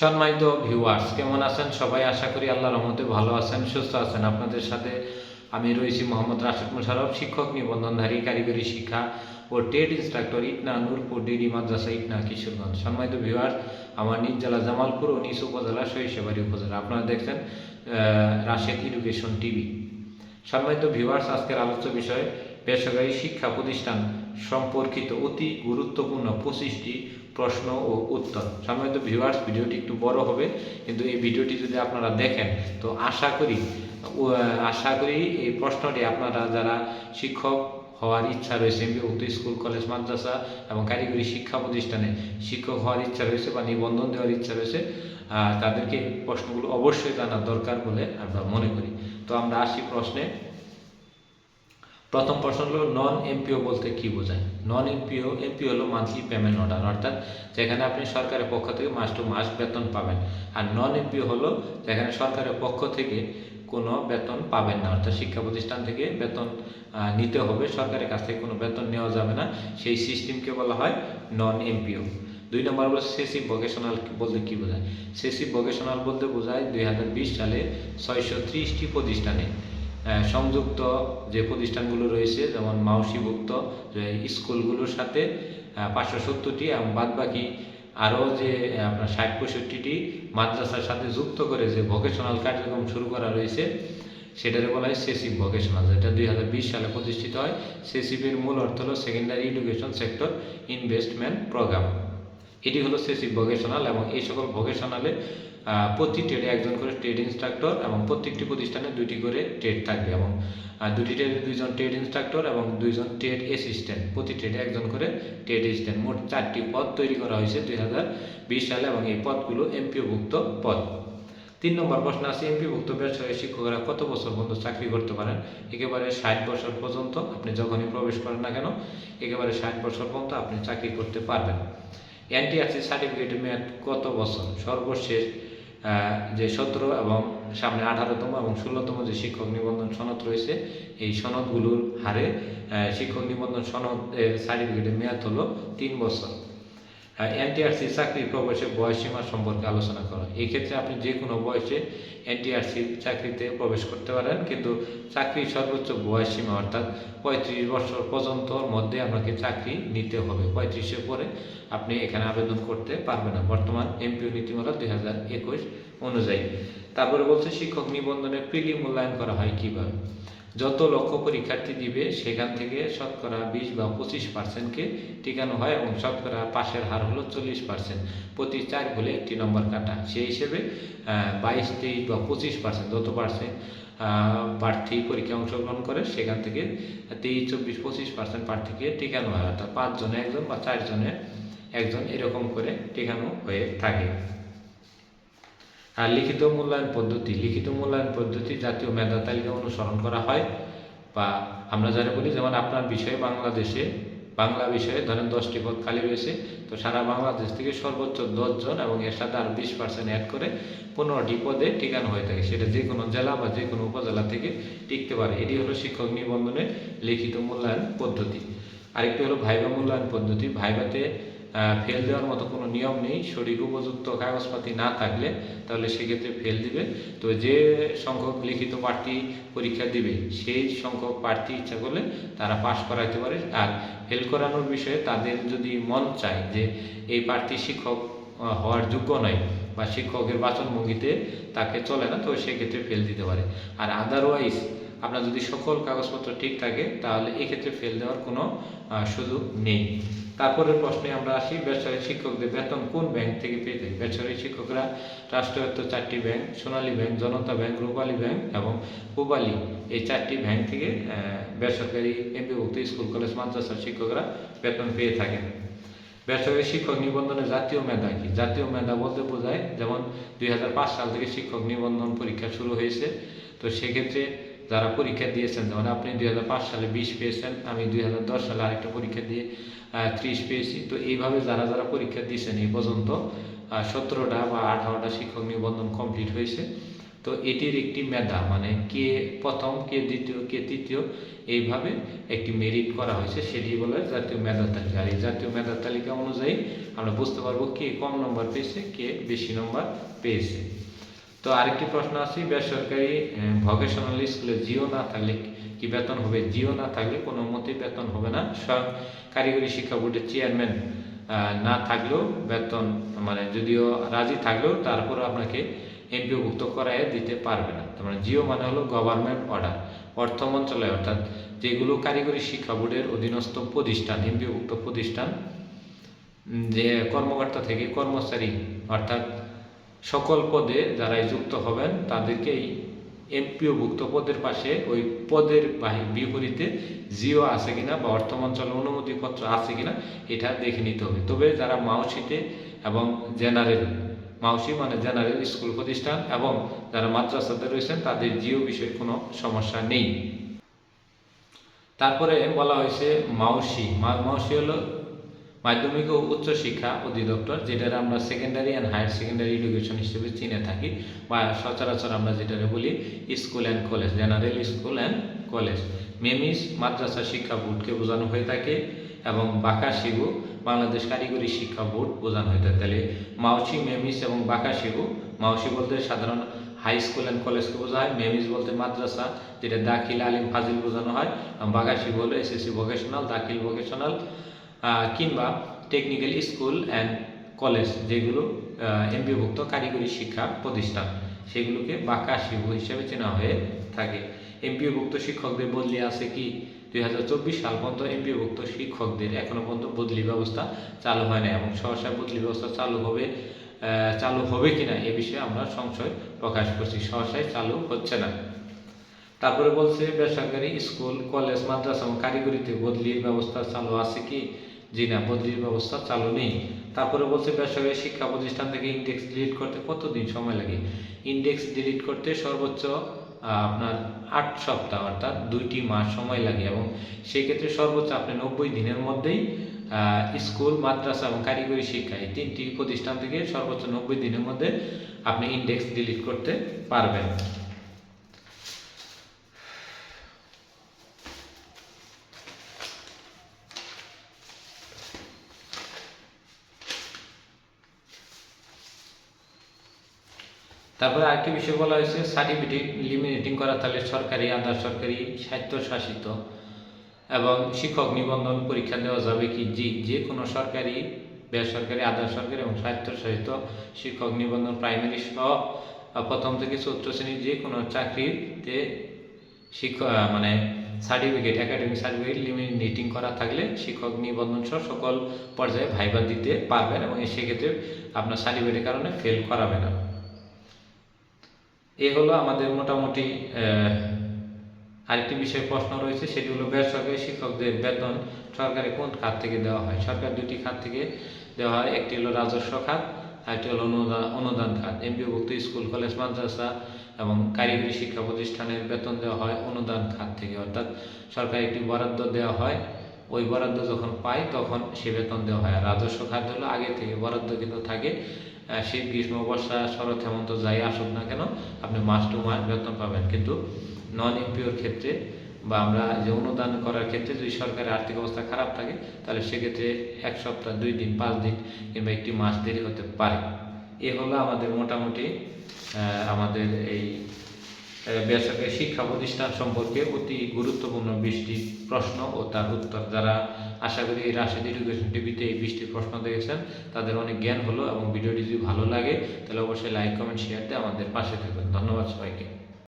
সম্মানিত ভিউয়ার্স কেমন আছেন? সবাই আশা করি আল্লাহ রহমতে ভালো আছেন, সুস্থ আছেন। আপনাদের সাথে আমি রয়েছি মোহাম্মদ রাশেদ মুশারফ শিক্ষক নিবন্ধনধারী, কারিগরি শিক্ষা ও টেট ইনস্ট্রাক্টর ইটনা নূরপুর, ডিডি মাদ্রাসা, ইটনা কিশোরগঞ্জ। সম্মানিত ভিউয়ার্স আমার নিজ জেলা জামালপুর ও নিজ উপজেলা সরিষাবাড়ি উপজেলা। আপনারা দেখছেন রাশেদ এডুকেশন টিভি সম্মানিত ভিউয়ার্স আজকের আলোচ্য বিষয়, বেসরকারি শিক্ষা প্রতিষ্ঠান সম্পর্কিত অতি গুরুত্বপূর্ণ পঁচিশটি প্রশ্ন ও উত্তর। সম্মানিত ভিউয়ার্স ভিডিওটি একটু বড় হবে, কিন্তু এই ভিডিওটি যদি আপনারা দেখেন, তো আশা করি আশা করি এই প্রশ্নটি আপনারা যারা শিক্ষক হওয়ার ইচ্ছা রয়েছে এমবিভুক্ত স্কুল, কলেজ, মাদ্রাসা এবং কারিগরি শিক্ষা প্রতিষ্ঠানে শিক্ষক হওয়ার ইচ্ছা রয়েছে বা নিবন্ধন দেওয়ার ইচ্ছা রয়েছে তাদেরকে প্রশ্নগুলো অবশ্যই জানা দরকার বলে আমরা মনে করি। তো আমরা আসি প্রশ্নে। প্রথম প্রশ্ন হলো নন এমপিও বলতে কি বোঝায়? নন এমপিও এমপিও হলো মান্থলি পেমেন্ট অর্ডার অর্থাৎ যেখানে আপনি সরকারের পক্ষ থেকে মাস টু মাস বেতন পাবেন। আর নন এমপিও হলো যেখানে সরকারের পক্ষ থেকে কোনো বেতন পাবেন না, অর্থাৎ শিক্ষা প্রতিষ্ঠান থেকে বেতন নিতে হবে, সরকারের কাছ থেকে কোনো বেতন নেওয়া যাবে না। সেই সিস্টেমকে বলা হয় নন এমপিও দুই নম্বর হলো সেসিভ ভোকেশনাল বলতে কি বোঝায়? সেসিভ ভোকেশনাল বলতে বোঝায় দুই হাজার বিশ সালে ছয়শো ত্রিশটি প্রতিষ্ঠানে। সংযুক্ত যে প্রতিষ্ঠানগুলো রয়েছে, যেমন মাউসিভুক্ত স্কুলগুলোর সাথে পাঁচশো সত্তরটি, এবং বাদবাকি আরও যে আপনার ষাট পঁয়ষট্টিটি মাদ্রাসার সাথে যুক্ত করে যে ভোকেশনাল কার্যক্রম শুরু করা রয়েছে, সেটারে বলা হয় সেসিভ ভোকেশনাল যেটা দুই হাজার বিশ সালে প্রতিষ্ঠিত হয়। সেসিভের মূল অর্থ হলো secondary education sector investment program এটি হলো সেসিভ ভোকেশনাল এবং এই সকল ভোকেশনালে প্রতি ট্রেডে একজন করে ট্রেড ইনস্ট্রাক্টর এবং প্রত্যেকটি প্রতিষ্ঠানে দুইটি করে ট্রেড থাকবে এবং দুটি ট্রেডে দুইজন ট্রেড ইনস্ট্রাক্টর এবং দুইজন ট্রেড অ্যাসিস্ট্যান্ট প্রতি ট্রেডে একজন করে ট্রেড অ্যাসিস্ট্যান্ট মোট চারটি পদ তৈরি করা হয়েছে দুই হাজার বিশ সালে এবং এই পদগুলো এমপিওভুক্ত পদ। তিন নম্বর প্রশ্ন আছে এমপিভুক্ত ব্যবসায়ী শিক্ষকরা কত বছর পর্যন্ত চাকরি করতে পারেন? একেবারে ষাট বছর পর্যন্ত, আপনি যখনই প্রবেশ করেন না কেন, একেবারে ষাট বছর পর্যন্ত আপনি চাকরি করতে পারবেন। এনটিআরসি সার্টিফিকেটের মেয়াদ কত বছর? সর্বশেষ যে সতেরো এবং সামনে আঠারোতম এবং ষোলোতম যে শিক্ষক নিবন্ধন সনদ রয়েছে, এই সনদগুলোর হারে শিক্ষক নিবন্ধন সনদ সার্টিফিকেটের মেয়াদ হলো তিন বছর। এনটিআরসি চাকরির প্রবেশের বয়সীমা সম্পর্কে আলোচনা করা। এই ক্ষেত্রে আপনি যে কোনো বয়সে এনটিআরসি চাকরিতে প্রবেশ করতে পারেন, কিন্তু চাকরির সর্বোচ্চ বয়সীমা অর্থাৎ পঁয়ত্রিশ বছর পর্যন্ত মধ্যে আপনাকে চাকরি নিতে হবে। পঁয়ত্রিশের পরে আপনি এখানে আবেদন করতে পারবেন না। বর্তমান এমপিও নীতিমালা দুই হাজার একুশ অনুযায়ী। তারপরে বলছে, শিক্ষক নিবন্ধনে প্রিলি মূল্যায়ন করা হয় কীভাবে? যত লক্ষ্য পরীক্ষার্থী দিবে, সেখান থেকে শতকরা বিশ বা পঁচিশ পার্সেন্টকে টিকানো হয় এবং শতকরা পাশের হার হলো চল্লিশ পার্সেন্ট প্রতি চার বলে একটি নম্বর কাটা। সেই হিসেবে বাইশ, তেইশ বা পঁচিশ পার্সেন্ট যত পার্সেন্ট প্রার্থী পরীক্ষায় অংশগ্রহণ করে, সেখান থেকে তেইশ, চব্বিশ, পঁচিশ পার্সেন্ট প্রার্থীকে টিকানো হয়। অর্থাৎ পাঁচজনে একজন বা চারজনে একজন এরকম করে টিকানো হয়ে থাকে। আর লিখিত মূল্যায়ন পদ্ধতি, লিখিত মূল্যায়ন পদ্ধতি জাতীয় মেধা তালিকা অনুসরণ করা হয় বা আমরা যারা বলি, যেমন আপনার বিষয়ে বাংলাদেশে, বাংলা বিষয়ে ধরেন দশটি পদ খালি রয়েছে, তো সারা বাংলাদেশ থেকে সর্বোচ্চ দশজন এবং এর সাথে আর বিশ পার্সেন্ট অ্যাড করে পনেরোটি পদে টিকানো হয়ে থাকে। সেটা যে কোনো জেলা বা যে কোনো উপজেলা থেকে টিকতে পারে। এটি হলো শিক্ষক নিবন্ধনের লিখিত মূল্যায়ন পদ্ধতি। আরেকটি হলো ভাইবা মূল্যায়ন পদ্ধতি। ভাইভাতে ফেল দেওয়ার মতো কোনো নিয়ম নেই। সঠিক উপযুক্ত কাগজপাতি না থাকলে তাহলে সেক্ষেত্রে ফেল দিবে। তো যে সংখ্যক লিখিত প্রার্থী পরীক্ষা দিবে, সেই সংখ্যক প্রার্থী ইচ্ছা করলে তারা পাশ করাইতে পারে। আর ফেল করানোর বিষয়ে তাদের যদি মন চায় যে এই প্রার্থী শিক্ষক হওয়ার যোগ্য নয় বা শিক্ষকের বাচনভঙ্গিতে তাকে চলে না, তো সেক্ষেত্রে ফেল দিতে পারে। আর আদারওয়াইজ আপনার যদি সকল কাগজপত্র ঠিক থাকে, তাহলে এক্ষেত্রে ফেল দেওয়ার কোনো সুযোগ নেই। তারপরের প্রশ্নে আমরা আসি, বেসরকারি শিক্ষকদের বেতন কোন ব্যাংক থেকে পেয়ে থাকে? বেসরকারি শিক্ষকরা রাষ্ট্রায়ত্ত চারটি bank Sonali bank Janata bank Rupali bank এবং পূবালী এই চারটি ব্যাংক থেকে বেসরকারি এমপিভুক্ত স্কুল কলেজ মাদ্রাসার শিক্ষকরা বেতন পেয়ে থাকেন। বেসরকারি শিক্ষক নিবন্ধনে জাতীয় মেধা কি? জাতীয় মেধা বলতে বোঝায়, যেমন দুই হাজার পাঁচ সাল থেকে শিক্ষক নিবন্ধন পরীক্ষা শুরু হয়েছে। তো সেক্ষেত্রে যারা পরীক্ষা দিয়েছেন, যেমন আপনি দুই হাজার পাঁচ সালে বিশ পেয়েছেন, আমি দুই হাজার দশ সালে আরেকটা পরীক্ষা দিয়ে ত্রিশ পেয়েছি। তো এইভাবে যারা যারা পরীক্ষা দিয়েছেন এই পর্যন্ত সতেরোটা বা আঠারোটা শিক্ষক নিবন্ধন কমপ্লিট হয়েছে। তো এটির একটি মেধা মানে কে প্রথম, কে দ্বিতীয়, কে তৃতীয়, এইভাবে একটি মেরিট করা হয়েছে। সেটি বলে জাতীয় মেধা তালিকা। আর এই জাতীয় মেধা তালিকা অনুযায়ী আমরা বুঝতে পারব কে কম নম্বর পেয়েছে, কে বেশি নম্বর পেয়েছে। তো আরেকটি প্রশ্ন আছে, বেসরকারি ভকেশনাল স্কুলে জিও না থাকলে কি বেতন হবে? জিও না থাকলে কোনো মতেই বেতন হবে না। স্বয়ং কারিগরি শিক্ষা বোর্ডের চেয়ারম্যান না থাকলেও বেতন মানে যদিও রাজি থাকলেও তারপরে আপনাকে এমপিওভুক্ত করায় দিতে পারবে না। তার মানে জিও মানে হলো গভর্নমেন্ট অর্ডার অর্থ মন্ত্রণালয়। অর্থাৎ যেগুলো কারিগরি শিক্ষা বোর্ডের অধীনস্থ প্রতিষ্ঠান এমপিওভুক্ত প্রতিষ্ঠান যে কর্মকর্তা থেকে কর্মচারী, অর্থাৎ সকল পদে যারা যুক্ত হবেন তাদেরকেই এমপিওভুক্ত পদের পাশে ওই পদের বিপরীতে জিও আছে কিনা বা অর্থ মন্ত্রণালয়ের অনুমতিপত্র আছে কিনা, এটা দেখে নিতে হবে। তবে যারা মাউসিতে এবং জেনারেল, মাউসি মানে জেনারেল স্কুল প্রতিষ্ঠান এবং যারা মাদ্রাসাতে রয়েছেন, তাদের জিও বিষয়ে কোনো সমস্যা নেই। তারপরে বলা হয়েছে মাউসি। মাউসি হলো মাধ্যমিক ও উচ্চ শিক্ষা অধিদপ্তর যেটা আমরা secondary and higher secondary education হিসেবে চিনে থাকি, বা সচরাচর আমরা যেটা বলি school and college general school and college মেমিস, মাদ্রাসা শিক্ষা বোর্ডকে বোঝানো হয়ে থাকে এবং বাঁকা শিবু, বাংলাদেশ কারিগরি শিক্ষা বোর্ড বোঝানো হয়ে থাকে। তাহলে মাউসি, মেমিস এবং বাঁকা শিবু, মাউসি বলতে সাধারণ হাই স্কুল অ্যান্ড কলেজকে বোঝা হয় মেমিস বলতে মাদ্রাসা, যেটা দাখিল, আলিম, ফাজিল বোঝানো হয়, এবং বাঁকা শিবু হলো এসএসসি ভোকেশনাল দাখিল ভোকেশনাল কিংবা টেকনিক্যাল স্কুল অ্যান্ড কলেজ যেগুলো এমপিভুক্ত কারিগরি শিক্ষা প্রতিষ্ঠান, সেগুলোকে বাঁকা শিবু হিসেবে চেনা হয়ে থাকে। এমপিওভুক্ত শিক্ষকদের বদলি আছে কি? দুই হাজার চব্বিশ সাল পর্যন্ত এমপিওভুক্ত শিক্ষকদের এখনও পর্যন্ত বদলি ব্যবস্থা চালু হয় না এবং সহসা বদলি ব্যবস্থা চালু হবে চালু হবে কিনা এ বিষয়ে আমরা সংশয় প্রকাশ করছি। সহসায় চালু হচ্ছে না। তারপরে বলছে বেসরকারি স্কুল, কলেজ, মাদ্রাসা এবং কারিগরিতে বদলির ব্যবস্থা চালু আছে কি? জি না, বদলির ব্যবস্থা চালু নেই। তারপরে বলছে, বেসরকারি শিক্ষা প্রতিষ্ঠান থেকে ইন্ডেক্স ডিলিট করতে কতদিন সময় লাগে? ইন্ডেক্স ডিলিট করতে সর্বোচ্চ আপনার আট সপ্তাহ, অর্থাৎ দুইটি মাস সময় লাগে এবং সেই ক্ষেত্রে সর্বোচ্চ আপনি নব্বই দিনের মধ্যেই স্কুল, মাদ্রাসা এবং কারিগরি শিক্ষা এই তিনটি প্রতিষ্ঠান থেকে সর্বোচ্চ নব্বই দিনের মধ্যে আপনি ইন্ডেক্স ডিলিট করতে পারবেন। তারপরে আরেকটি বিষয় বলা হয়েছে সার্টিফিকেট লিমিনেটিং করা, তাহলে সরকারি আধা সরকারি স্বায়ত্তশাসিত এবং শিক্ষক নিবন্ধন পরীক্ষা দেওয়া যাবে কি? জি, যে কোনো সরকারি, বেসরকারি আধা সরকারি এবং স্বায়ত্তশাসিত শিক্ষক নিবন্ধন প্রাইমারি সহ প্রথম থেকে চতুর্থ শ্রেণির যে কোনো চাকরিতে শিক্ষক মানে সার্টিফিকেট একাডেমিক সার্টিফিকেট লিমিনেটিং করা থাকলে শিক্ষক নিবন্ধন সহ সকল পর্যায়ে ভাইবা দিতে পারবেন এবং সেক্ষেত্রে আপনার সার্টিফিকেটের কারণে ফেল করাবে না। এ হলো আমাদের মোটামুটি আরেকটি বিষয়ে প্রশ্ন রয়েছে, সেটি হলো বেসরকারি শিক্ষকদের বেতন সরকারি কোন খাত থেকে দেওয়া হয়? সরকার দুটি খাত থেকে দেওয়া হয়, একটি হলো রাজস্ব খাত, আরেকটি হলো অনুদান অনুদান খাত। এমপিভুক্ত স্কুল, কলেজ, মাদ্রাসা এবং কারিগরি শিক্ষা প্রতিষ্ঠানের বেতন দেওয়া হয় অনুদান খাত থেকে। অর্থাৎ সরকার একটি বরাদ্দ দেওয়া হয়, ওই বরাদ্দ যখন পায় তখন সে বেতন দেওয়া হয়। রাজস্ব খাত হলো আগে থেকে বরাদ্দ কিন্তু থাকে শীত গ্রীষ্ম, বর্ষা, শরৎ, হেমন্ত যাই আসুক না কেন, আপনি মাস টু মাস বেতন পাবেন। কিন্তু নন এমপিওর ক্ষেত্রে বা আমরা যে অনুদান করার ক্ষেত্রে যদি সরকারের আর্থিক অবস্থা খারাপ থাকে, তাহলে সেক্ষেত্রে এক সপ্তাহ, দুই দিন, পাঁচ দিন কিংবা একটি মাস দেরি হতে পারে। এ হলো আমাদের মোটামুটি আমাদের এই বেসরকারি শিক্ষা প্রতিষ্ঠান সম্পর্কে অতি গুরুত্বপূর্ণ বিশটি প্রশ্ন ও তার উত্তর। যারা আশা করি রাশিদ এডুকেশন টিভিতে এই বৃষ্টির প্রশ্ন দেখেছেন, তাদের অনেক জ্ঞান হলো এবং ভিডিওটি যদি ভালো লাগে, তাহলে অবশ্যই লাইক কমেন্ট শেয়ার দিয়ে আমাদের পাশে থাকবেন। ধন্যবাদ সবাইকে।